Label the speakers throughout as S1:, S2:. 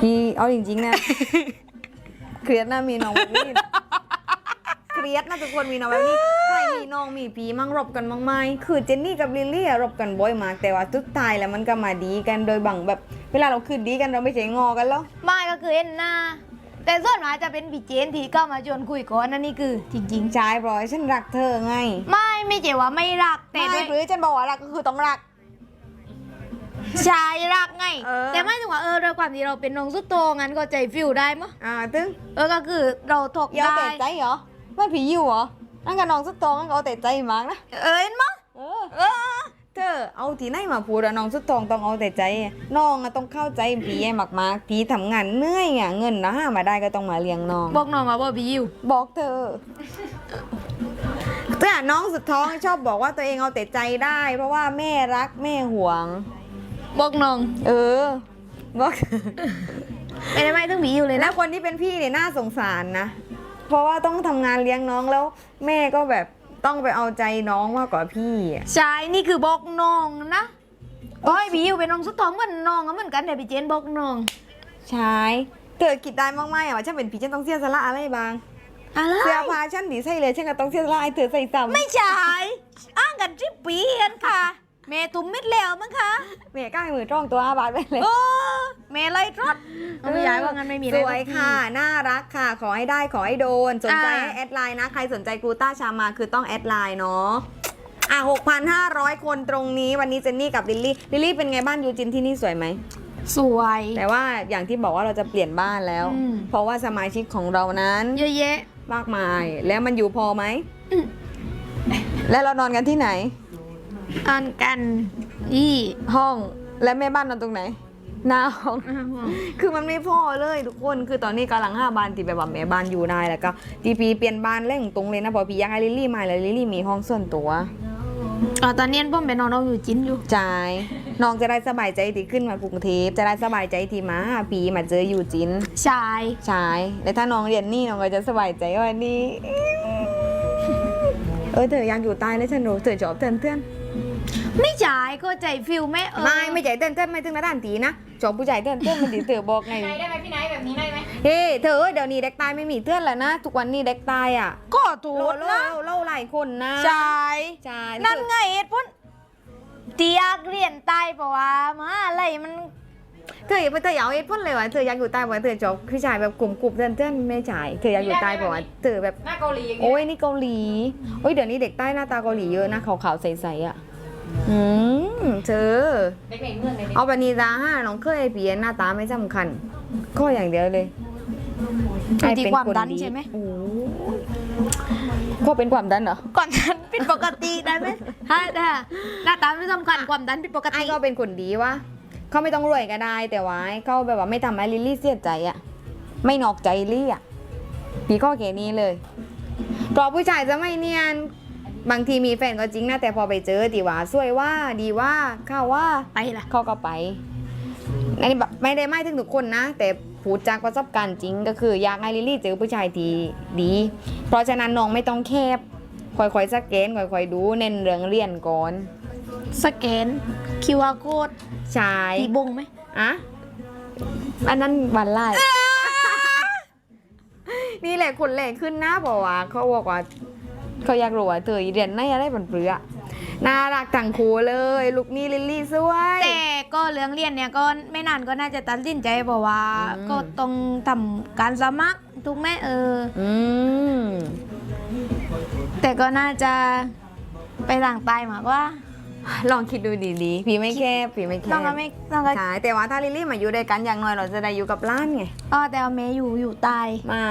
S1: พี่เอาจริงๆนะเครียดนะมีน้องแบบนี้เครียดนะทุกคนมีน้องแบบนี้ใครมีน้องมีพี่มั่งรบกันมั่งไหมคือเจนนี่กับลิลลี่อะรบกันบ่อยมาก แต่ว่าทุกทายแล้วมันก็มาดีกันโดยบังแบบ เวลาเราคืนดีกันเราไม่ใช่งอกันแล้ว
S2: ไม่ก็คือเห็นหน้า แต่ส่วนมากจะเป็นพี่เจนที่ก็มาชวนคุยก่อนนั่นนี่คือ จริง
S1: ชายบอยฉันรักเธอไง
S2: ๆไม่ไม่ใช่ว่าไม่รักแต่
S1: ไม่
S2: ด้วย
S1: หรือฉันบอกว่ารักก็คือต้องรัก
S2: ชายรักไง
S1: เออ
S2: แต่ไม่ถึงว่าเออด้วยความที่เราเป็นน้องสุดโตงั้นก็ใจฟิลได้มั้ย
S1: อ่าตึ้ง
S2: เออก็คือเราถก
S1: ยาว
S2: ได้
S1: แต่ใจเหรอมันผีอยู่เหรอนั่นกับน้องสุดโตงั้นก็เอาแต่ใจมากนะ
S2: เออเห็นมั้ย
S1: เออ
S2: เออ
S1: เธอเอาที่ไหนมาพูดอะน้องสุดทองต้องเอาแต่ใจน้องอะต้องเข้าใจผีไอ้มากๆผีทำงานเหนื่อยอะเงินนะหามาได้ก็ต้องมาเลี้ยงน้อง
S2: บอกน้องว่าบ่บิว
S1: บอกเธอแต่น้องสุดท้องชอบบอกว่าตัวเองเอาแต่ใจได้ เพราะว่าแม่รักแม่หวง
S2: บอกน้อง
S1: เออบอก
S2: ไม่ได้ไม่ถึงบิวเลย
S1: แล้
S2: นะ
S1: วคนที่เป็นพี่เนี่ยน่าสงสารนะ เพราะว่าต้องทำงานเลี้ยงน้องแล้วแม่ก็แบบต้องไปเอาใจน้องมากกว่าพี่อะ
S2: ใช่นี่คือบอกน้องนะโอ้ยบิวเป็นน้องสุดท้องเหมือนน้องก็เหมือนกันแต่พี่เจนบอกน้อง
S1: ใช่เธอคิดได้มากไหมอะว่าฉันเป็นผีฉันต้องเสียสละอะไรบ้าง
S2: อะไร
S1: เสื้อผ้าฉันดีใส่เลยฉันก็ต้องเสียสละให้เธอใส่ซ้ำ
S2: ไม่ใช่อ้างกันทริปปีกันค่ะ เมทุ่มมิดแล้วมั้งคะ
S1: แม่ก้ายมือตรงตัวอาบาทไปเลย
S2: โอ้เมไล่ทรัดเอาไม่ย้ายว่างั้นไม่มีอะไร
S1: สวยค่ะ น่ารักค่ะ ขอให้ได้ขอให้โดน สนใจ
S2: อ่า
S1: ให้แอดไลน์นะ ใครสนใจกลูต้าชามาคือต้องแอดไลน์เนาะอะ6,500 คนตรงนี้วันนี้เจนนี่กับลิลลี่ลิลลี่เป็นไงบ้านยูจินที่นี่สวยไหม
S2: สวย
S1: แต่ว่าอย่างที่บอกว่าเราจะเปลี่ยนบ้านแล้ว
S2: อืม
S1: เพราะว่าสมาชิกของเรานั้น
S2: เยอะแยะ
S1: มากมายแล้วมันอยู่พอไหม
S2: อืม
S1: แล้วเรานอนกันที่ไหน
S2: อันกันยี่
S1: ห้องและแม่บ้านนอนตรงไหนหน้าห้อง คือมันไม่พอเลยทุกคน คือตอนนี้กำลังห้าบ้านที่แบบว่าแม่บ้านอยู่ได้แล้วก็ทีพีเปลี่ยนบ้านเร่งตรงเลยนะเพอพี่อยากให้ลิลลี่มาแล้วลิลลี่มีห้องส่วนตัว
S2: อ๋อตอนนี้พ่อเป็นน้องน้องอยู่จินอยู่
S1: จ่ายน้องจะได้สบายใจที่ขึ้นมากรุงเทพจะได้สบายใจที่มาหาปีมาเจออยู่จิน
S2: ชาย
S1: ใช่แล้วถ้าน้องเรียนนี่น้องก็จะสบายใจว่านี่เออเธออยากอยู่ใต้เลยฉันรู้เธอชอบเตือนเตือน
S2: ไม่จ่ายก็ใจฟิลแม่เออ
S1: ไม่ไม่ใจเตือนเตือนไม่ถึงระดับตีนะชอบผู้ชายเตือนเตือนมันดีเธอบอกไง
S3: ไหนได้ไหมพี่ไนท์แบบนี้ได้ไหม
S1: เฮ้เธอเดี๋ยวนี้เด็กตายไม่มีเตือนแล้วนะ ทุกวันนี้เด็กตายอะ
S2: ก็ถู
S1: โล
S2: ก
S1: โล
S2: นะ
S1: เล่าหลายคนนะ
S2: ชาย
S1: ใช่
S2: นั่นไงเหตุผลที่อยากเรียนใต้เพราะว่ามาอะไรมัน
S1: เธออย่าไปเธออย่าเอาเหตุผลเลยว่าเธออยากอยู่ใต้เพราะว่าเธอชอบผู้ชายแบบกลุ่มกลุ่มเตือนเตือนไม่จ่ายเธออยากอยู่ใต้เพราะว่าเธอแบบ
S3: หน้าเกาหลีอย่างเงี้
S1: โอ้
S3: ย
S1: ยนี่เกาหลี โอ้ยเดี๋ยวนี้เด็กใต้หน้าตาเกาหลีเยอะนะขาวๆใสๆอะ อืมเธอ
S3: เด็กไหนเมืองไหนเด็ก
S1: เอาปณีตาห้าน้องเคยไอเปียหน้าตาไม่สำคัญข้ออย่างเดียวเลย
S2: อยู่ที่ความดัน
S1: ให้เป็
S2: ใช่ไหม
S1: โอ้ก็เป็นความดันเหรอ
S2: ความดันผิดปกติได้ไหมฮะได้หน้าตาไม่สำคัญความดันผิดปก
S1: ไอ้
S2: ติ
S1: ก็เป็นคนดีวะเขาไม่ต้องรวยก็ได้ แต่ว่าไอ้เขาแบบว่าไม่ทำให้ลิลลี่เสียใจอะไม่นอกใจลิลลี่อะพี่ข้อเกนี้เลยเพราะผู้ชายจะไม่เนียน บางทีมีแฟนก็จริงนะแต่พอไปเจอตีว่าสวยว่าดีว่าข้าวว่า
S2: ไปล่ะ
S1: เขาก็ไปอันนี้แบบไม่ได้ไม่ถึงทุกคนนะ แต่พูดจากประสบการณ์จริงก็คืออยากให้ลิลลี่เจอผู้ชายที่ดี เพราะฉะนั้นน้องไม่ต้องแคบค่อยๆสแกนค่อยๆดูเน้นเรื่องเรียนก่อน
S2: สแกน QR code
S1: ใช่
S2: ตีบงไหม
S1: อะอันนั้นวันไล่นี่แหละคนแรกขึ้นหน้าบอกว่าเขาบอกว่า เขาอยากรู้ว่าเธอเรียนในอะไรบันเปลือน่ารักทั้งคู่เลย ลูกนี่ลิลลี่สวย
S2: แต่ก็เรื่องเรียนเนี่ยก็ไม่นานก็น่าจะตัดสินใจบอกว่า
S1: อืม
S2: ก็ต้องทำการสมัครถูกไหมเออ
S1: อืม
S2: แต่ก็น่าจะไปต่างตายมากกว่า
S1: ลองคิดดูดีๆ พี่ไม่แคบพี่ไม่แค
S2: ต้อง
S1: บ
S2: ก็ไม่ต้องก็
S1: ใช่แต่ว่าถ้าลิลลี่มาอยู่ด้วยกันอย่างน้อยเราจะได้อยู่กับร้านไง
S2: อ๋อแต่ว่าเมย์อยู่อยู่ตาย
S1: ไม่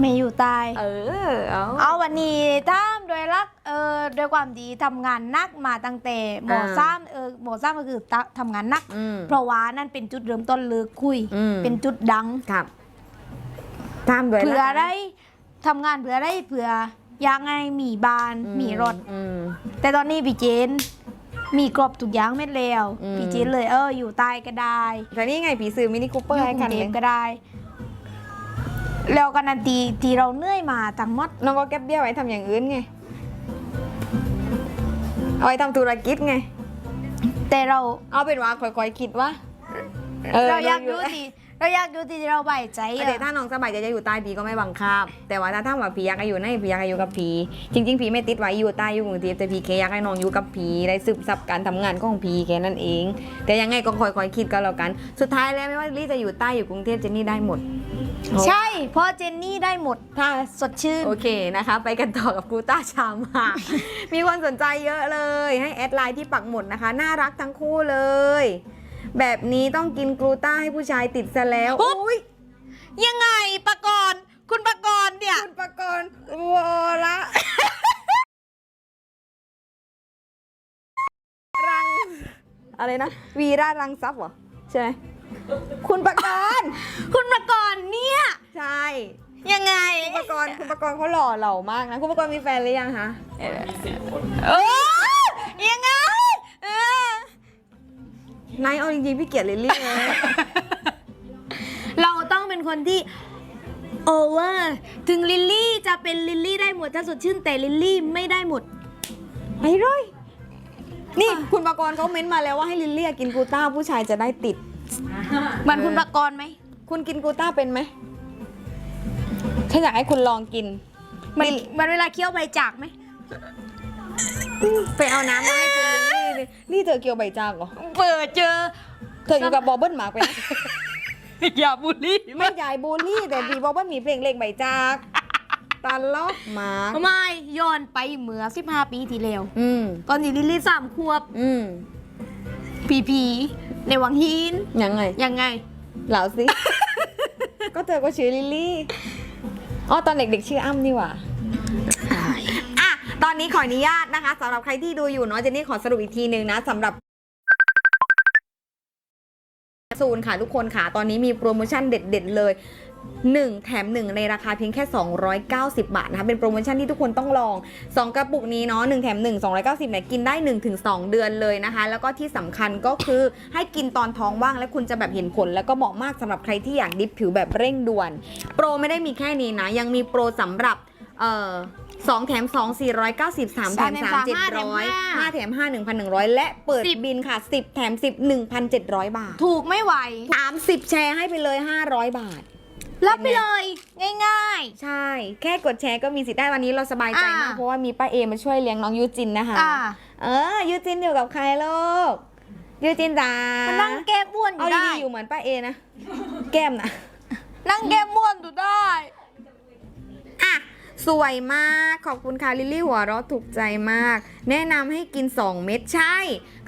S2: เมย์อยู่ตาย
S1: เออ เอา
S2: เอาวันนี้ท่ามโดยรักเออโดวยความดีทำงานหนักมาตั้งแต่หมอซ้ำเออหมอซ้ำก็คือตะทำงานหนัก
S1: อืม
S2: เพราะว่านั่นเป็นจุดเริ่มต้นเลิกคุย
S1: อืม
S2: เป็นจุดดัง
S1: ครับตามด้วย
S2: เพื่อ
S1: ละกัน
S2: ได้ทำงานเพื่อได้เพื่ออยากให้มีบ้าน
S1: อื
S2: มีรถ
S1: อืม
S2: แต่ตอนนี้พี่เจน มีครบทุกอย่างเม็ดแล้ว
S1: อืม
S2: พี่เจนเลยเอออยู่ใต้ก็ได้
S1: แต่นี่ไงผีซื้อมินิคูเปอ
S2: อ
S1: ร์
S2: ยู่
S1: ให้
S2: กรุ
S1: คัน
S2: งเท
S1: หนึ
S2: พ
S1: ง
S2: ก็ได้ แล้วกันนันทีที่เราเหนื่อยมาทั้งหมด
S1: น้องก็เก็บเบี้ยไว้ทำอย่างอื่นไงเอาไว้ทำธุรกิจไง
S2: แต่เรา
S1: เอาเป็นว่าค่อยๆคิดว่าเออ
S2: เราอยาก
S1: รู้
S2: ดู
S1: อยู่
S2: ทีเราอยากดูทีที่เราใบายใจอะ
S1: แต่ถ้าน้องสบายใจจะอยู่ใต้พีก็ไม่บังคับ แต่ว่าถ้าถ้าว่าพีอยากให้อยู่ในพีอยากให้อยู่กับพีจริงๆพีไม่ติดไว้อยู่ใต้อยู่กรุงเทพแต่พีแค่อยากให้น้องอยู่กับพีได้สืบสับการทำงานของพีแค่นั้นเอง แต่ยังไงก็คอยๆคิดก็แล้วกัน สุดท้ายแล้วไม่ว่าลี่จะอยู่ใต้อยู่กรุงเทพเจนนี่ได้หมด
S2: ใช่ เพราะเจนนี่ได้หมด
S1: ถ้า
S2: สดชื่น
S1: โอเคนะคะ ไปกันต่อกับกูต้าชามามีคนสนใจเยอะเลย ให้แอดไลน์ที่ปักหมุดนะคะ น่ารักทั้งคู่เลย แบบนี้ต้องกินกลูต้าให้ผู้ชายติดซะแล้ว
S2: ปุ๊บ
S1: อุ้ย
S2: ยังไงปะกรณ์คุณปะกรณ์เนี่ย
S1: คุณประกรณ์วระรังอะไรนะ วีระรังทรัพย์เหรอ ใช่ไหม คุณประกรณ์
S2: คุณปะกรณ์เนี่ย
S1: ใช่
S2: ยังไง
S1: คุณประกรณ์คุณประกรณ์เขาหล่อเหล่ามากนะ คุณประกรณ์มีแฟนหรือยังคะ
S2: เออยังไงเออนา
S1: ยเอาจริงๆพี่เกลียดลิลลี่เลย
S2: เราต้องเป็นคนที่โอเวอร์ถึงลิลลี่จะเป็นลิลลี่ได้หมดถ้าสดชื่นแต่ลิลลี่ไม่ได้หมด
S1: ไปเลยนี่คุณประกรณ์เขาเม้นต์มาแล้วว่าให้ลิลลี่กินกลูต้าผู้ชายจะได้ติด
S2: มันคุณปะกรณ์ไหม
S1: คุณกินกลูต้าเป็นไหมฉันอยากให้คุณลองกิน
S2: มันมันเวลาเคี้ยวใบจากไหม
S1: ไปเอาน้ำมาให้คุณลิลลี่ดินี่เธอเกียวใบจากเหรอ
S2: เปิดเจอ
S1: เธออยู่กับบอบเบิ้ลหมากไปนะ
S2: อย่าบูลลี่
S1: ไม่ใหญ่บูลลี่แต่พี่บอบเบิ้ลมีเพลงเล่งใบจากตาลอกหมาก
S2: ไม่ย้อนไปเมื่อ15 ปีที่แล้ว
S1: อืม
S2: ตอนนี้ลิลลี่สามขวบ
S1: อืม
S2: ผีผี ในวังหิน
S1: ยังไง
S2: ยังไง
S1: เหล่าสิ ก็เธอก็ชื่อลิลลี่ อ๋อตอนเด็กๆชื่ออ้ำนี่หว่า อะ ตอนนี้ขออนุญาตนะคะสำหรับใครที่ดูอยู่เนาะเจนนี่ขอสรุปอีกทีหนึ่งนะสำหรับซูนค่ะทุกคนค่ะ ตอนนี้มีโปรโมชั่นเด็ด ๆ เลย 1 แถม 1 ในราคาเพียงแค่ 290 บาทนะคะ เป็นโปรโมชั่นที่ทุกคนต้องลอง 2 กระปุกนี้เนาะ1แถม 1 290เนี่ยกินได้ 1-2 เดือนเลยนะคะ แล้วก็ที่สำคัญก็คือให้กินตอนท้องว่าง และคุณจะแบบเห็นผล แล้วก็เหมาะมากสำหรับใครที่อยากดิฟผิวแบบเร่งด่วน โปรไม่ได้มีแค่นี้นะ ยังมีโปรสำหรับเอ่อสองแถมสองสี่ร้อยเก้าสิบสามแถมสามเจ็ดร้อยห้าแถมห้าหนึ่งพันหนึ่งร้อยและเปิด
S2: สิบ
S1: บินค่ะสิบแถมสิบหนึ่งพันเจ็ดร้อยบาท
S2: ถูกไม่ไหว
S1: สามสิบแชร์ให้ไปเลยห้าร้อยบาท
S2: รับไปเลย ง่าย
S1: ใช่ แค่กดแชร์ก็มีสิทธิ์ได้วันนี้เราสบายใจมาก
S2: อ่า
S1: เพราะว่ามีป้าเอมาช่วยเลี้ยงน้องยูจินนะคะ
S2: ๆ อ่า
S1: เออยูจินอยู่กับใครลูกยูจินจ้า
S2: มันนั่งแก้มอ้วนอ
S1: เอา
S2: ยู่ได้
S1: ดีๆอยู่เหมือนป้าเอนะแก้มนะ
S2: นั่งแก้มอ้วนอยู่ได้
S1: อะ สวยมาก ขอบคุณค่ะ ลิลลี่หัวเราะถูกใจมาก แนะนำให้กิน 2 เม็ดใช่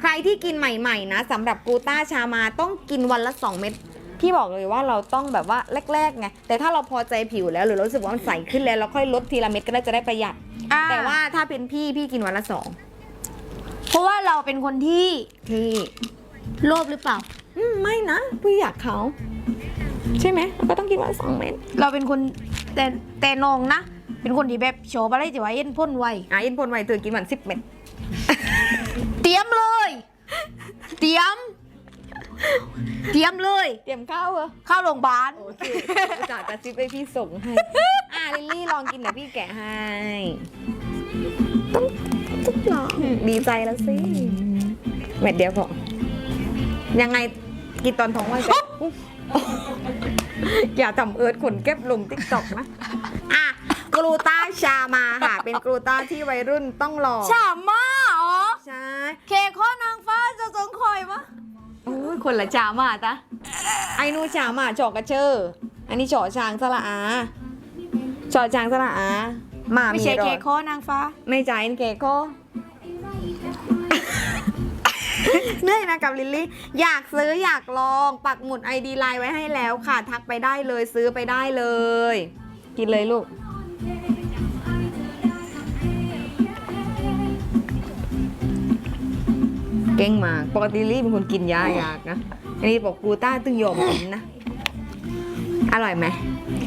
S1: ใครที่กินใหม่ ๆ นะสำหรับกลูต้าชามาต้องกินวันละ 2 เม็ด พี่บอกเลยว่าเราต้องแบบว่าแรกๆไงแต่ถ้าเราพอใจผิวแล้วหรือเรารู้สึกว่ามันใสขึ้นแล้วเราค่อยลดทีละเม็ดก็ได้จะได้ประหยัด
S2: อ่า
S1: แต่ว่าถ้าเป็นพี่พี่กินวันละสอง
S2: เพราะว่าเราเป็นคนที่
S1: พี่
S2: โลภหรือเปล่า
S1: อืมไม่นะพี่อยากเขาใช่ไหมเราก็ต้องกินวันละสองเม็ด
S2: เราเป็นคนแต่แต่นองนะ เป็นคนที่แบบโฉบอะไรที่ว่าเอ็นพ่นไว
S1: อะอินพลไวเธอกินวันสิบเม็ด
S2: เตรียมเลย เตรียม เตรียมเลย
S1: เตรียมข้าวเหรอ
S2: เข้าโรงพยาบาล
S1: โอเคจากกระซิบไปพี่ส่งให้ อะลิลลี่ลองกินเดี๋ยวพี่แกะให้ต้องต้องลองดีใจแล้วสิเม็ดเดียวพอยังไงกินตอนท้องว่างจะอุ๊ยอย่าทำเอิร์ดขนเก็บลงติ๊กต็อกนะ อะกลูต้าชามาค่ะ เป็นกลูต้าที่วัยรุ่นต้องลอง
S2: ฉามาอ๋อ
S1: ใช่
S2: เคข้อนางฟ้าจะสงคอยวะ
S1: โอ้ยคนละชามาตะไอ้นูชามาจอกกระเชออันนี้จอช้างสละอาจอช้างสละอามา
S2: ไม่
S1: มี
S2: ใช่
S1: ร
S2: เค
S1: อย
S2: ข้อนางฟ้า
S1: ไม่จ่ายเกโก้เหนื่อยนะกับลิลลี่ อยากซื้ออยากลองปักหมุดไอดีไลน์ไว้ให้แล้วค่ะ ทักไปได้เลยซื้อไปได้เลย กินเลยลูก เก่งมาก ปกติลิลลี่เป็นคนกินยาอยากนะ อันนี้บอกกลูต้าตึงยอมกินนะ อร่อยไหม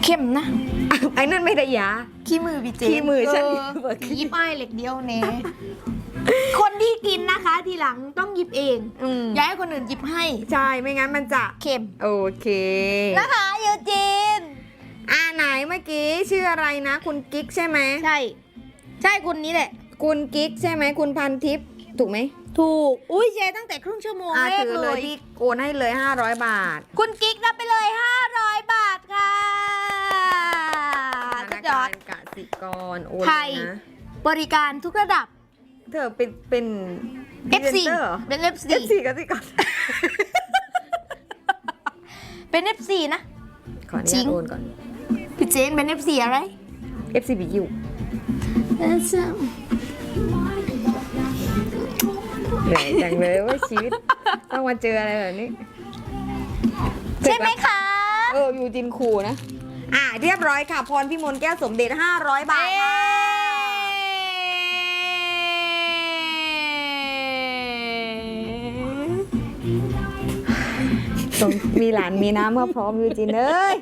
S2: เข้มนะ
S1: ไอ้นั่นไม่ได้ยา
S2: ขี้มือพี่เจ
S1: ขี้มือฉัน
S2: เออยิบไอ้ายเหล็กเดียวเน่คนที่กินนะคะ ทีหลังต้องหยิบเอง
S1: อืม
S2: อย่าให้คนอื่นหยิบให้
S1: ใช่ไม่งั้นมันจะ
S2: เค็ม
S1: โอเค
S2: นะคะยูจีน
S1: อ่าไหนเมื่อกี้ชื่ออะไรนะ คุณกิ๊กใช่ไหม
S2: ใช่ ใช่คนนี้แหละ
S1: คุณกิ๊กใช่ไหมคุณพันทิพย์ ถูกไหม
S2: ถูก อุ้ยแชร์ตั้งแต่ครึ่งชั่วโมง
S1: อะ
S2: แรก
S1: ถือ
S2: เล
S1: เลย
S2: ย
S1: พี่โอนให้เลย 500 บาท
S2: คุณกิ๊กรับไปเลย 500 บาทค่ะ
S1: ธ
S2: สุ
S1: นา
S2: ดยอ
S1: คา
S2: ด
S1: รกสิกรโอน
S2: ไท
S1: เลย
S2: ย
S1: นะ
S2: บริการทุกระดับ
S1: เธอเป็นเป็น
S2: FC
S1: presenter เหรอ
S2: เป็น FC
S1: FC กสิกร
S2: เป็น FC นะ
S1: ขออนุ
S2: จริ
S1: ญาต
S2: ง
S1: โอนก่อน
S2: พี่เจนเป็น FC อะไร
S1: FC BQ เหนื่อยจังเลยว่าชีวิตต้องมาเจออะไรแบบนี้
S2: ใช่ไหมคะ
S1: เอออยู่จินคูนะ อะเรียบร้อยค่ะ พรพิมลแก้วสมเด็จ500 บาทค่ะต้องมีหลานมีน้ำเมื่อพร้อมอยู่จินเอ้ย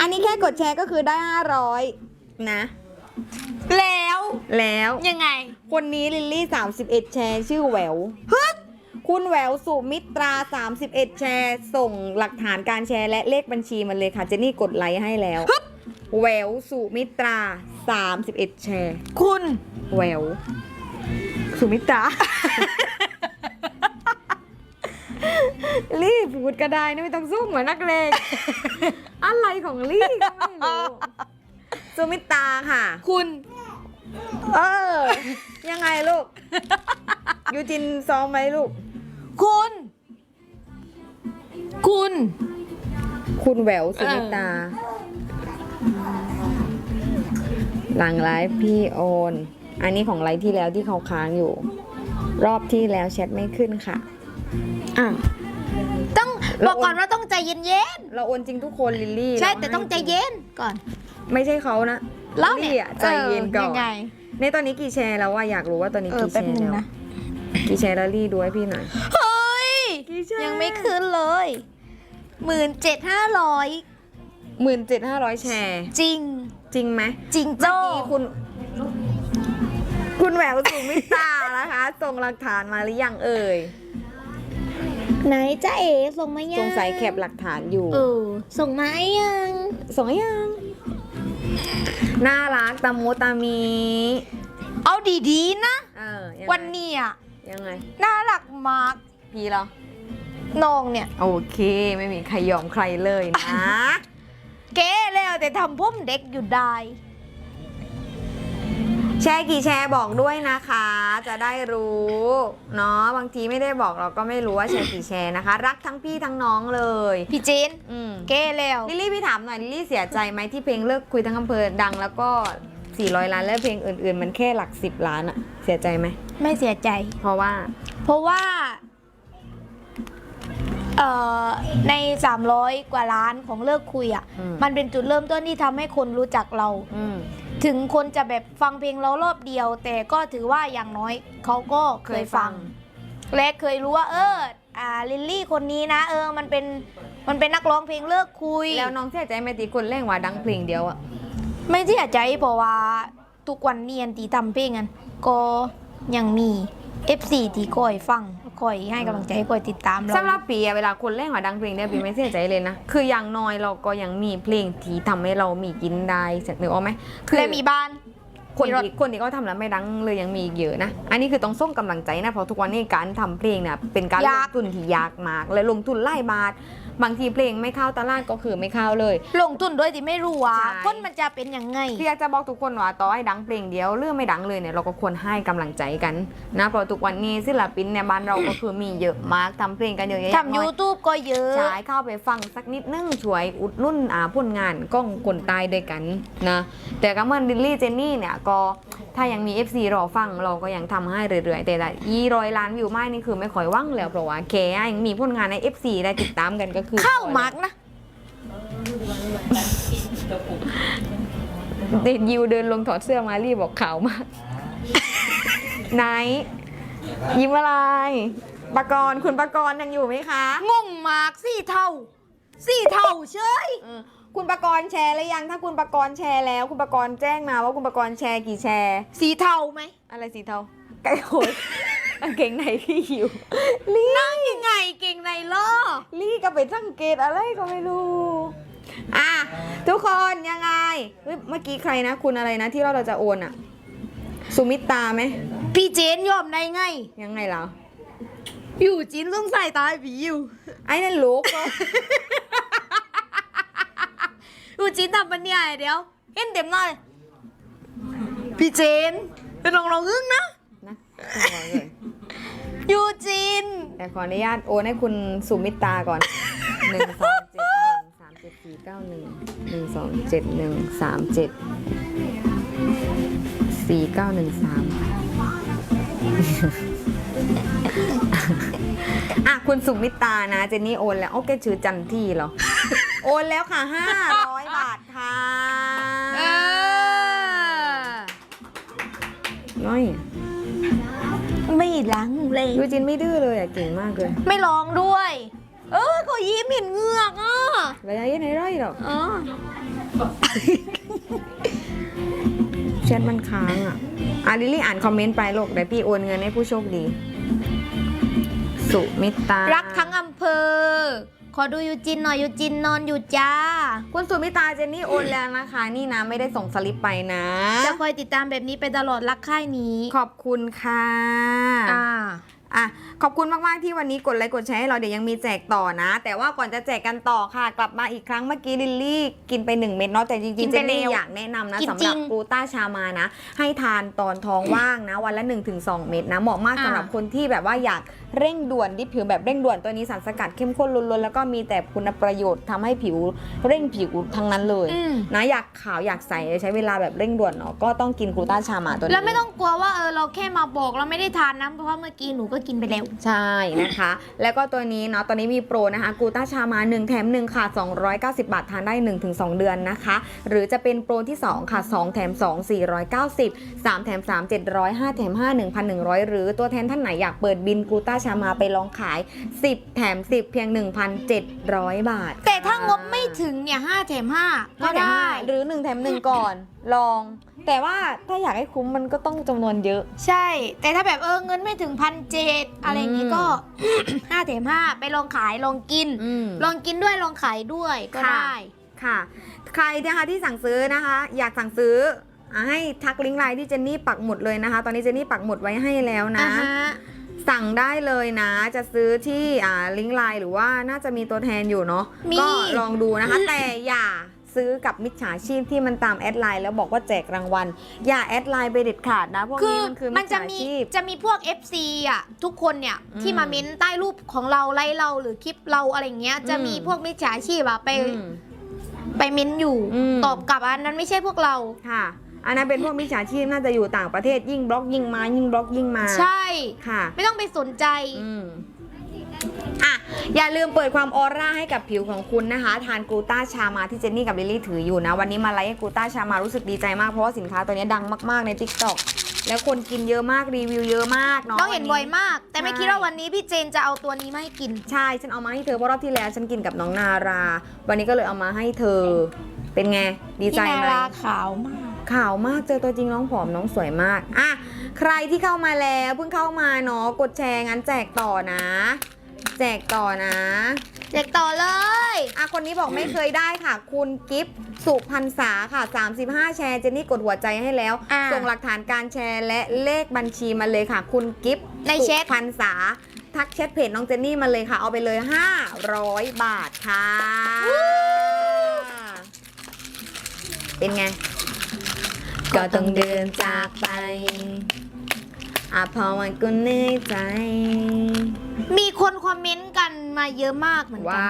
S1: อันนี้แค่กดแชร์ก็คือได้ 500 นะ
S2: แล้ว
S1: แล้ว
S2: ยังไง
S1: คนนี้ลิลลี่ 31 แชร์ชื่อแหวว คุณแหววสุมิตรา 31 แชร์ ส่งหลักฐานการแชร์และเลขบัญชีมาเลยค่ะ เจนนี่กดไลค์ให้แล้วแหววสุมิตรา 31 แชร์
S2: คุณ
S1: แหววสุมิตรา รีบพูดก็ได้นะไม่ต้องซุ่มเหมือนนักเลงอะไรของลี่ก็ไม่รู้สุมิตราค่ะ
S2: คุณ
S1: เออ ยังไงลูก ยูจินซ้อมไหมลูก
S2: คุณ คุณ
S1: คุณแหววสุมิตา หลังไลฟ์พี่โอน อันนี้ของไลฟ์ที่แล้วที่เขาค้างอยู่ รอบที่แล้วแชทไม่ขึ้นค่ะ
S2: อะ ต้องบอกก่อนว่าต้องใจเย็น
S1: เราโอนจริงทุกคนลิลลี่
S2: ๆ ใช่
S1: เรา
S2: แต่ต้องใจ
S1: ให้
S2: เย็นก่อน
S1: ไม่ใช่เขานะ
S2: แล้ว
S1: ลิล
S2: เนี่
S1: ลี่
S2: ย
S1: อะใจเย็นก่อ
S2: ยั
S1: น
S2: งไง
S1: ในตอนนี้กี่แชร์แล้วว่าอยากรู้ว่าตอนนี้
S2: เออ
S1: กี่แช
S2: แป๊บ
S1: ร์
S2: นึง
S1: แล้ว
S2: นะ
S1: กี่แชร์แล้วลี่ดูให้พี่หน่อย
S2: เฮ้ย
S1: กี่แชร์
S2: ยังไม่ขึ้นเลยหมื่นเจ็ดห้าร้อย
S1: หมื่นเจ็ดห้าร้อยแชร์
S2: จริง
S1: จริงไหม
S2: จริง
S1: เมื่อ
S2: โจ้
S1: กี้คุณ คุณแหววสุมิตรานะคะ ส่งหลักฐานมาหรือยังเอ่ย
S2: ไหนจ้าเอ๋ส่งมายัง
S1: สงสัยแคปหลักฐานอยู่
S2: เออส่งมายัง
S1: ส่งหรือยัง น่ารักตะมูตามี
S2: เอาดีๆนะ
S1: เออยังไง
S2: วันเนี้ย
S1: ยังไง
S2: น่ารักมาก
S1: พี่เหรอ
S2: น้องเนี่ย
S1: โอเค ไม่มีใครยอมใครเลยนะ
S2: เก๋แล้วแต่ทำพุ่มเด็กอยู่ได้
S1: แชร์กี่แชร์บอกด้วยนะคะ จะได้รู้เนาะบางทีไม่ได้บอกเราก็ไม่รู้ว่าแชร์กี่แชร์นะคะ รักทั้งพี่ทั้งน้องเลย
S2: พี่เจน
S1: อืม
S2: เก๋แล้ว
S1: ลิลลี่พี่ถามหน่อยลิลลี่เสียใจไหมที่เพลงเลิกคุยทั้งอำเภอดังแล้วก็ 400 ล้านแล้วเพลงอื่น ๆ มันแค่หลัก 10 ล้านอะเสียใจไหม
S2: ไม่เสียใจ
S1: เพราะว่า
S2: เพราะว่า เอ่อใน 300 กว่าล้านของเลิกคุยอะ
S1: อืม
S2: มันเป็นจุดเริ่มต้นที่ทำให้คนรู้จักเรา
S1: อืม
S2: ถึงคนจะแบบฟังเพลงเรารอบเดียว แต่ก็ถือว่าอย่างน้อยเขาก็เคยฟัง และเคยรู้ว่า เอออ่าลิลลี่คนนี้นะ เออมันเป็นมันเป็นนักร้องเพลงเลิกคุย
S1: แล้วน้องเสียใจไหมตีคนแรงว่าดังเพลงเดียวอะ
S2: ไม่เสียใจเพราะว่าทุกวันเนียนตีทำเพลงกันก็ยังมี F4 ที่คอยฟัง คอยให้กำลังใจคอยติดตามเรา
S1: สำหรับปีอะเวลาคนเรงว่าดังเพลงเนี่ยปีไม่เสียใจเลยนะ คืออย่างน้อยเราก็ยังมีเพลงที่ทำให้เรามีกินได้นึกออกไหมคื
S2: และมีบ้าน
S1: คน
S2: มีรถ
S1: ที่คนที่เขาทำแล้วไม่ดังเลยยังมีอีกเยอะนะ อันนี้คือต้องส่งกำลังใจนะ เพราะทุกวันนี้การทำเพลงเนี่ยเป็นการลงทุนที่ยากมาก และลงทุนไล่บาท บางทีเพลงไม่เข้าตลาดก็คือไม่เข้าเลย
S2: ลงทุนด้วยที่ไม่รู้ว่า
S1: ใช่
S2: คนมันจะเป็นยังไง
S1: พี่อยากจะบอกทุกคนว่าต่อให้ดังเพลงเดียวเรื่องไม่ดังเลยเนี่ยเราก็ควรให้กำลังใจกันนะเพราะทุกวันนี้ศิลปินในบ้านเราก็คือมีเยอะมากทำเพลงกันเยอะแยะ
S2: ทำ YouTube ก็เยอะ
S1: ใช่เข้าไปฟังสักนิดนึงช่วยอุดหนุ่นอ่าผลงานกล้องคนตายด้วยกันนะ แต่ก็เหมือนดิลลี่เจนนี่เนี่ยก็ ถ้ายังมี FC รอฟังเราก็ยังทำให้เรื่อยๆ แต่ละยี่ร้อยล้านวิวไม่นี่คือไม่ค่อยว่างแล้วเพราะว่าแกยังมีผลงานใน FC ได้ติดตามกันก็คือ
S2: เข้ามาร์กนะ
S1: เดนยิวเดินลงถอดเสื้อมารีบอกขาวมากไหนยิ้มอะไรปากรณ์คุณปากรณ์ยังอยู่ไหมคะ
S2: งงมากสี่เท่าสี่เท่าเชย
S1: เออ คุณปากรณ์แชร์หรือยังถ้าคุณปากรณ์แชร์แล้ว คุณปากรณ์แจ้งมาว่าคุณปากรณ์แชร์กี่แชร์
S2: สีเท่าไหม
S1: อะไรสีเทาไก่โหดกางเกงในพี่หิว
S2: นั่งยังไงเก่งในล้อ
S1: ลี่ก็ไปสังเกตอะไรก็ไม่รู้อะทุกคนยังไงเฮ้ยเมื่อกี้ใครนะ คุณอะไรนะที่เราเราจะโอนอะสุมิตาไหม
S2: พี่เจนยอมได้ไง
S1: ยังไงล่ะ
S2: อยู่จีนต้องใส่ตายผีอยู่
S1: ไอ้นั่นลูกก็
S2: อยู่จีนทำปัญญาเดี๋ยวเห็นเต็มหน้าเลยพี่เจนเป็นลองลองอึ้งนะ
S1: นะขอเลย
S2: อยู่จีน
S1: แต่ขออนุญาตโอนให้คุณสุมิตาก่อนหนึ่งสองเจ็ดหนึ่งสามเจ็ดสี่เก้าหนึ่งหนึ่งสองเจ็ดหนึ่งสามเจ็ดสี่เก้าหนึ่งสามอะคุณสุมิตานะ เจนนี่โอนแล้ว โอเคชื่อจันที่เหรอ โอนแล้วค่ะห้าร้อยบาทค่ะ
S2: เออ
S1: น้อย
S2: ไม่หลังเลย
S1: ยูจินไม่ดื้อเลยอะ เก่งมากเลย
S2: ไม่ร้องด้วย เออก็ยิ้มเห็นเหงือกอะ
S1: ระยะยังไงไรหรอก
S2: อ๋อ
S1: แชทมันค้างอะอะลิลลี่อ่านคอมเมนต์ไปลูกเดี๋ยวพี่โอนเงินให้ผู้โชคดี สุมิตา
S2: รั
S1: รั
S2: กทั้งอำเภอข อดูยูจินหน่อยยูจินนอนอยู่จ้า
S1: คุณสุมิตาเจนนี่โอนแล้วนะคะ นี่นะไม่ได้ส่งสลิปไปนะ
S2: จะคอยติดตามแบบนี้ไปตลอดรักค่ายนี้
S1: ขอบคุณค่ะ
S2: อ่า
S1: อะขอบคุณมาก ๆ ที่วันนี้กดไลค์กดแชร์ให้เราเดี๋ยวยังมีแจกต่อนะ แต่ว่าก่อนจะแจกกันต่อค่ะ กลับมาอีกครั้งเมื่อกี้ลิลลี่กินไป 1 เม็ดเนาะแต่จ
S2: กิ
S1: ริง
S2: น
S1: ๆ
S2: ไป
S1: เจนนี่
S2: แล้ว
S1: อยากแนะนำนะ
S2: กิน
S1: สำ
S2: จ
S1: ห
S2: ริ
S1: รับ
S2: ง
S1: กลูต้าชามานะ ให้ทานตอนท้องว่างนะ วันละ 1-2 เม็ดนะเหมาะมาก
S2: อ่า
S1: สำหรับคนที่แบบว่าอยากเร่งด่วนดิบผิวแบบเร่งด่วนตัวนี้สารสกัดเข้มข้นล้วนๆแล้วก็มีแต่คุณประโยชน์ทำให้ผิวเร่งผิวทั้งนั้นเลย
S2: อืม
S1: นะอยากขาวอยากใสใช้เวลาแบบเร่งด่วนเนาะก็ต้องกินกลูต้าชามาตัวนี้
S2: แล้วไม่ต้องกลัวว่าเออเราแค่มาบอกเราไม่ได้ทานนะเพราะว่าเมื่อกี้หนูก็กินไปแล้ว
S1: ใช่นะคะ แล้วก็ตัวนี้เนาะตอนนี้มีโปรนะคะกูต้าชามา 1 แถม 1 ค่ะ 290 บาททานได้ 1-2 เดือนนะคะ หรือจะเป็นโปรที่ 2 ค่ะ 2 แถม 2 490 3 แถม 3 700 5 แถม 5 1,100 หรือตัวแทนท่านไหนอยากเปิดบินกูต้าชามาไปลองขาย 10 แถม 10 เพียง 1,700 บาท
S2: แต่ถ้างบไม่ถึงเนี่ยห้าแถมห้าก็
S1: ก็ได้
S2: ได้
S1: หรือ 1 แถม 1 ก่อนลอง แต่ว่าถ้าอยากให้คุ้มมันก็ต้องจำนวนเยอะ
S2: ใช่ แต่ถ้าแบบเออเงินไม่ถึงพันเจ็ดอะไรอย่างงี้ก็ห้าแถมห้าไปลองขายลองกิน
S1: อืม
S2: ลองกินด้วยลองขายด้วยก็
S1: ค่ะ
S2: ได้
S1: ค่ะ ใครนะคะที่สั่งซื้อนะคะ อยากสั่งซื้ออะให้ทักลิงก์ไลน์ที่เจนนี่ปักหมุดเลยนะคะ ตอนนี้เจนนี่ปักหมุดไว้ให้แล้วนะ
S2: อ่าฮะ
S1: สั่งได้เลยนะ จะซื้อที่อ่าลิงก์ไลน์หรือว่าน่าจะมีตัวแทนอยู่เนาะ
S2: มี
S1: ก็ลองดูนะคะ แต่อย่า ซื้อกับมิจฉาชีพที่มันตามแอดไลน์แล้วบอกว่าแจกรางวัล อย่าแอดไลน์ไปเด็ดขาดนะพวก
S2: คื
S1: นี้
S2: อ
S1: มันคือ
S2: มั
S1: มิ
S2: น
S1: จ
S2: จะ
S1: ฉา
S2: มี
S1: ชีพ
S2: จะมีพวก FC อะทุกคนเนี่ย
S1: อืม
S2: ที่มาเม้นใต้รูปของเราไลค์เราหรือคลิปเราอะไรเงี้ยจะ
S1: อืม
S2: มีพวกมิจฉาชีพอะไป
S1: อืม
S2: ไปเม้นอยู่
S1: อืม
S2: ตอบกลับอันนั้นไม่ใช่พวกเรา
S1: ค่ะ อันนั้นเป็นพวกมิจฉาชีพน่าจะอยู่ต่างประเทศยิ่งบล็อกยิ่งมายิ่งบล็อกยิ่งมา
S2: ใช่
S1: ค่ะ
S2: ไม่ต้องไปสนใจ
S1: อืม อะอย่าลืมเปิดความออร่าให้กับผิวของคุณนะคะ ทานกลูต้าชามาที่เจนนี่กับลิลลี่ถืออยู่นะ วันนี้มาไลฟ์ให้กลูต้าชามารู้สึกดีใจมากเพราะว่าสินค้าตัวนี้ดังมากๆใน t ิ k t o k แล้วคนกินเยอะมากรีวิวเยอะมากเนาะ
S2: เราเห็นบ่อยมาก แต่ไม่
S1: ใช่
S2: คิดว่าวันนี้พี่เจนจะเอาตัวนี้มาให้กิน
S1: ใช่ ฉันเอามาให้เธอเพราะรอบที่แล้วฉันกินกับน้องนารา วันนี้ก็เลยเอามาให้เธอ เป็นไงดีใจ
S2: พี่นา
S1: ไหม
S2: ราขาวมาก
S1: ขาวมากเจอตัวจริงน้องผอมน้องสวยมากอะใครที่เข้ามาแล้วเพิ่งเข้ามาเนาะกดแชร์งั้นแจกต่อนะ แจกต่อนะ
S2: เด็กต่อเลย
S1: อะคนนี้บอกไม่เคยได้ค่ะ คุณกิฟต์สุพันษาค่ะ 35 แชร์เจนนี่กดหัวใจให้แล้ว
S2: อ่า
S1: ส่งหลักฐานการแชร์และเลขบัญชีมาเลยค่ะ คุณกิฟต์
S2: ในแชท
S1: สุพันษาทักแชทเพจน้องเจนนี่มาเลยค่ะ เอาไปเลย 500 บาทค่ะ เป็นไง ก็ต้องเดินจากไป อะพอมันก็เหนื่อยใจ
S2: มีคนคอมเมนต์กันมาเยอะมากเหมือนกั
S1: ว่า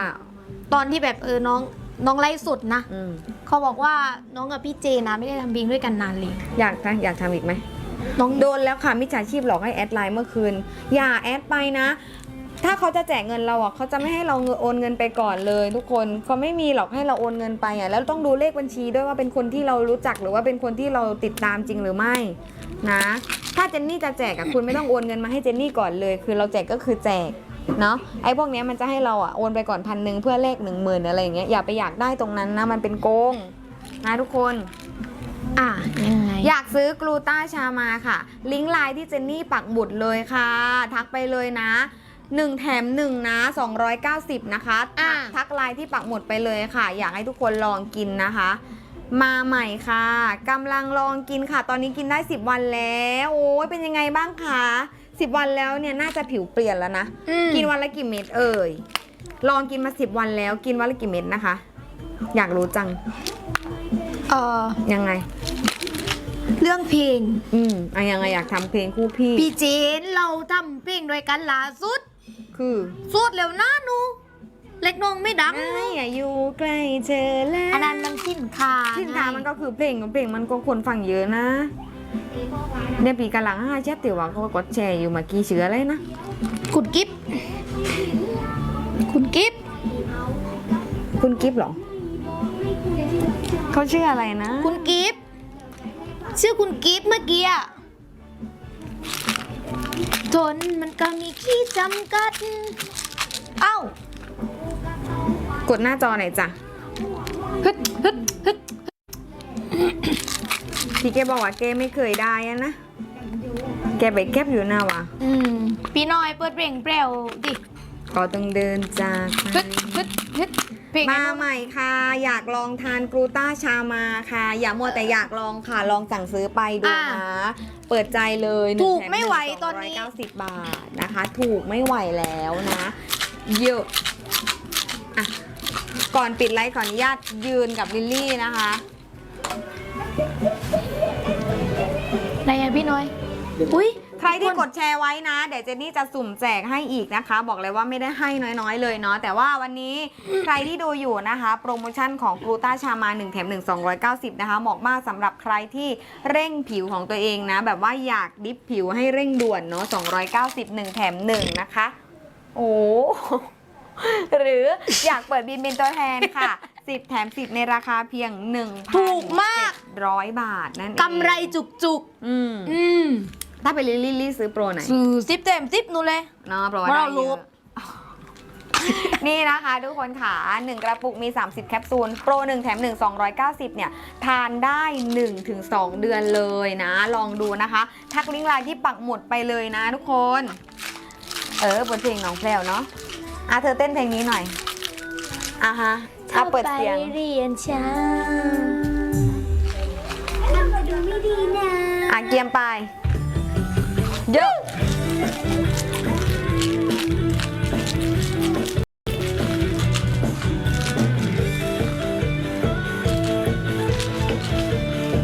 S2: ตอนที่แบบเออน้องน้องไล่สุดนะ
S1: อืม
S2: เขาบอกว่าน้องกับพี่เจนะไม่ได้ทำบิงด้วยกันนานเลย
S1: อยากทำอยากทำอีกไหม
S2: น้อง
S1: โดนแล้วค่ะมิจฉาชีพหลอกให้แอดไลน์เมื่อคืน อย่าแอดไปนะ ถ้าเขาจะแจกเงินเราอะเขาจะไม่ให้เราโอนเงินไปก่อนเลย ทุกคนเขาไม่มีหรอกให้เราโอนเงินไปอะแล้วต้องดูเลขบัญชีด้วยว่าเป็นคนที่เรารู้จักหรือว่าเป็นคนที่เราติดตามจริงหรือไม่ นะ ถ้าเจนนี่จะแจกอะคุณไม่ต้องโอนเงินมาให้เจนนี่ก่อนเลย คือเราแจกก็คือแจกเนาะไอ้พวกเนี้ยมันจะให้เราอะโอนไปก่อนพันหนึ่งเพื่อเลขหนึ่งหมื่นอะไรอย่างเงี้ยอย่าไปอยากได้ตรงนั้นนะมันเป็นโกงนะทุกคน
S2: อะยังไง
S1: อยากซื้อกลูต้าชามาค่ะ ลิงก์ไลน์ที่เจนนี่ปักหมุดเลยค่ะ ทักไปเลยนะ1แถม1นะ 290 นะคะทัก
S2: อ่า
S1: ทักไลน์ที่ปักหมุดไปเลยค่ะ อยากให้ทุกคนลองกินนะคะ มาใหม่ค่ะกำลังลองกินค่ะ ตอนนี้กินได้ 10 วันแล้วโอ้ยเป็นยังไงบ้างคะ10 วันแล้วเนี่ยน่าจะผิวเปลี่ยนแล้วนะ
S2: อืม
S1: กินวันละกี่เม็ดเอ่ย ลองกินมา 10 วันแล้วกินวันละกี่เม็ดนะคะ อยากรู้จัง
S2: เออ
S1: ยังไง
S2: เรื่องเพลง
S1: อืมอะยังไงอยากทำเพลงคู่พี่
S2: พี่เจนเราทำเพลงด้วยกันล่าสุด
S1: คือ
S2: สุดแล้วนะหนู เล็กน้องไม่ดัง
S1: ไม่อย่าอยู่ใกล้เธอแล้ว
S2: อันนั้นมันสิ้นคา
S1: ทินทามันก็คือเพลงเพลงมันก็คนฟังเยอะนะเนี่ยปีกำลังห้าแชทติว่าเขาก็กดแชร์อยู่เมากี่เชื้ออะไรนะ
S2: คุณกิฟคุณกิฟ
S1: คุณกิฟต์เหรอเขาชื่ออะไรนะ
S2: คุณกิฟชื่อคุณกิฟเมื่อกี้อะทนมันก็มีขี้จำกัด เอ้า ก
S1: ดหน้าจอหน่อยจ้ะ
S2: ฮึดฮึดฮึด
S1: พี่แกบอกว่าแกไม่เคยได้อะนะ แกไปแคบอยู่หน้าวะ
S2: อืมพี่น้อยเปิดเพลงแปลวดิ
S1: ก็ต้องเดินจาก
S2: ฮึดฮึดฮึดเพลง
S1: มาใหม่ค่ะ อยากลองทานกรูต้าชามาค่ะ อย่ามัวแต่อยากลองค่ะ ลองสั่งซื้อไปดูนะ เปิดใจเลยนึ่ง
S2: ถูก
S1: แถ
S2: ไม่ไหว
S1: นึ่ง
S2: ตอนนี้
S1: สงร้ยเก้าสิบบาทนะคะ ถูกไม่ไหวแล้วนะ เยอะอะ ก่อนปิดไลฟ์ขออนุญาตยืนกับลิลลี่นะคะ
S2: ไหนอะพี่น้อย อุ้ย
S1: ใครที่กดแชร์ไว้นะ เดี๋ยวเจนนี่จะสุ่มแจกให้อีกนะคะ บอกเลยว่าไม่ได้ให้น้อยๆ เลยเนาะแต่ว่าวันนี้ใครที่ดูอยู่นะคะ โปรโมชั่นของกลูต้าชามา 1 แถม 1 290 นะคะเหมาะมากสำหรับใครที่เร่งผิวของตัวเองนะ แบบว่าอยากดิฟผิวให้เร่งด่วนเนาะ290 1 แถม 1 นะคะ โอ้ หรืออยากเปิดบินเป็นตัวแทนค่ะ 10 แถม 10 ในราคาเพียง1
S2: ถูกมาก
S1: ร้อยบาทนั่นเอง
S2: กำไรจุกจุก
S1: อืม
S2: ๆอืม
S1: ถ้าเป็นลิลลี่ลี่ซื้อโปรไหน
S2: สื่อซิปเต็มซิปหนูเลย
S1: เนาะเพราะว่า
S2: เพราะ
S1: ได้
S2: เรารู้
S1: เยอะนี่นะคะทุกคนค่ะ1กระปุกมี 30 แคปซูล โปร 1 แถม 1 290 เนี่ย ทานได้ 1-2 เดือนเลยนะ ลองดูนะคะ ทักลิงก์ไลน์ที่ปักหมุดไปเลยนะทุกคน เออเปิดเพลงน้องแพลวเนาะ อะเธอเต้นเพลงนี้หน่อยอะฮะอะเปิดเสียง
S2: เรียนช้า
S1: อะเกียมไปเยอะ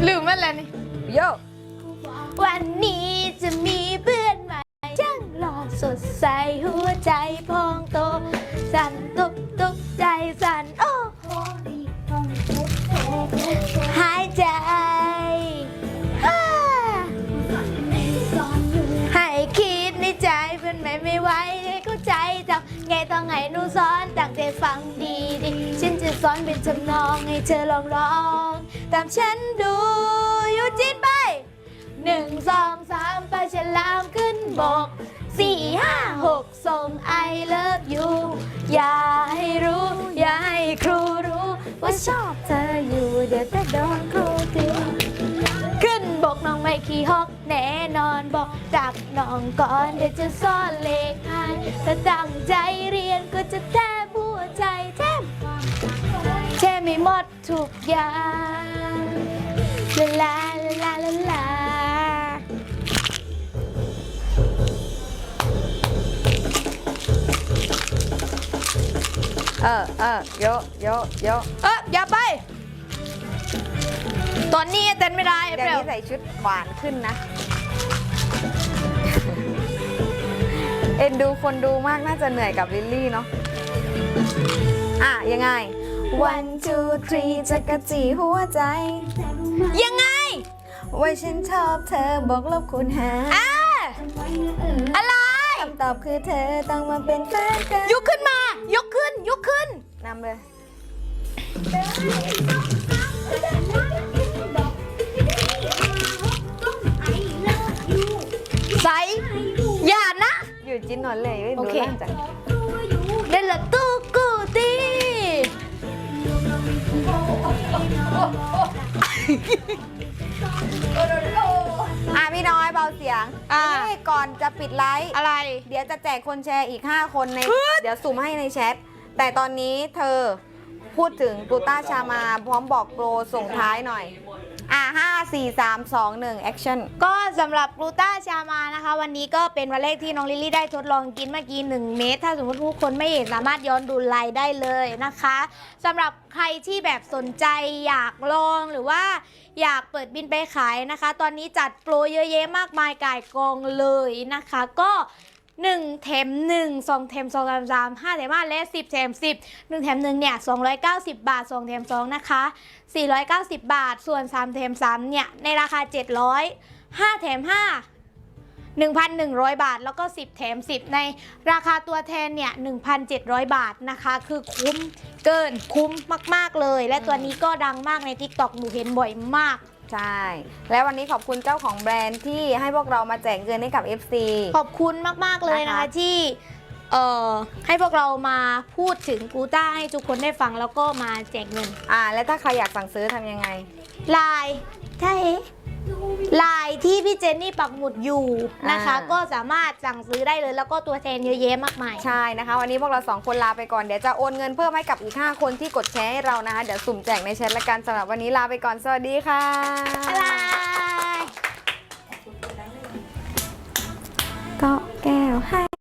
S2: ลืมมันแล้วนี่
S1: เยอะ
S2: วันนี้จะมีเพื่อนใหม่ช่างหล่อสดใสหัวใจพองโต สั่นตุกตุกใจสั่นโอ้โหหายใจให้คิดในใจเพื่อนใหม่ไม่ไหวให้เข้าใจจังไงต้องให้หนูสอนตั้งใจฟังดีดิฉันจะสอนเป็นจำนองให้เธอลองร้อง ตามฉันดูอยู่จิตไปหนึ่งสองสามไปฉลามขึ้นบก สี่ห้าหกส่งไอเลิฟยูอย่าให้รู้ อย่าให้ครูรู้ ว่าชอบเธออยู่เดี๋ยวจะโดนครูตีขึ้นบกน้องไม่ขี่ฮอกแน่นอนบอกรักน้องก่อนเดี๋ยวจะซ่อนเลขให้ถ้าตั้งใจเรียนก็จะแทบหัวใจแทบแช่ไม่หมดทุกอย่าง ลาลาลาลาลา
S1: เออเออเยอะเยอะเยอะ
S2: เอออย่าไป ตอนนี้เต้นไม่ได้
S1: เดี๋ยว
S2: เปล่า
S1: นี้ใส่ชุดหวานขึ้นนะ เอ็นดูคนดูมากน่าจะเหนื่อยกับลิลลี่เนาะอะยังไง one two three จะกระจีหัวใจ
S2: ยังไง
S1: ว่าฉันชอบเธอบอกลบคูณหาร
S2: อะอะไร
S1: คำต อบคือเธอต้องมาเป็นแฟนกัน
S2: ยกขึ้นมา ยกขึ้น ยกขึ้น
S1: นำเลย
S2: ใสอย่านะ
S1: อยู่จิ้นนอนเลยว้ย
S2: โอ
S1: ดู
S2: เค
S1: ร่างจัง
S2: เดนละตู้กูตี
S1: อ่ะพี่น้อยเบาเสียง
S2: อะ
S1: นี่ก่อนจะปิดไลฟ์
S2: อะไร
S1: เดี๋ยวจะแจกคนแชร์อีก 5 คนใน
S2: ฮึด
S1: เดี๋ยวสุ่มให้ในแชท แต่ตอนนี้เธอพูดถึงกลูต้าชามาพร้อมบอกโปรส่งท้ายหน่อย อะห้าสี่สามสองหนึ่งแอคชั่น
S2: ก็สำหรับกลูต้าชามานะคะ วันนี้ก็เป็นวันแรกที่น้องลิลลี่ได้ทดลองกินเมื่อกี้ 1 เม็ดถ้าสมมติผู้คนไม่เห็นสามารถย้อนดูไลน์ได้เลยนะคะสำหรับใครที่แบบสนใจอยากลองหรือว่าอยากเปิดบินไปขายนะคะ ตอนนี้จัดโปรเยอะแยะมากมายก่ายกองเลยนะคะ ก็ 1 แถม 1 2 แถม2แถม3 5แถม5และ 10 แถม 10 1 แถม1เนี่ย290 บาท 2 แถม 2 นะคะ 490 บาท ส่วน 3 แถม 3 เนี่ย ในราคา 700 5 แถม 5 1,100 บาท แล้วก็ 10 แถม 10 ในราคาตัวแทนเนี่ย 1,700 บาทนะคะ คือคุ้มเกินคุ้มมาก ๆ เลย และตัวนี้ก็ดังมากใน TikTok หนูเห็นบ่อยมาก
S1: ใช่ และวันนี้ขอบคุณเจ้าของแบรนด์ที่ให้พวกเรามาแจกเงินให้กับ FC
S2: ขอบคุณมากๆเลยนะ
S1: นะคะ
S2: คะ ที่เอ่อให้พวกเรามาพูดถึงกูต้าให้ทุกคนได้ฟังแล้วก็มาแจกเงิน
S1: อ่า และถ้าใครอยากสั่งซื้อทำยังไง
S2: ลายใช่ ลายที่พี่เจนนี่ปักหมุดอยู่นะคะ
S1: อ่า
S2: ก็สามารถสั่งซื้อได้เลย แล้วก็ตัวแทนเยอะแยะมากมาย
S1: ใช่นะคะ วันนี้พวกเราสองคนลาไปก่อน เดี๋ยวจะโอนเงินเพิ่มให้กับอีก 5 คนที่กดแชร์ให้เรานะคะ เดี๋ยวสุ่มแจกในแชทละกันสำหรับวันนี้ลาไปก่อน สวัสดีค่ะ
S2: บ๊ายบาย
S1: ก็แก้วให้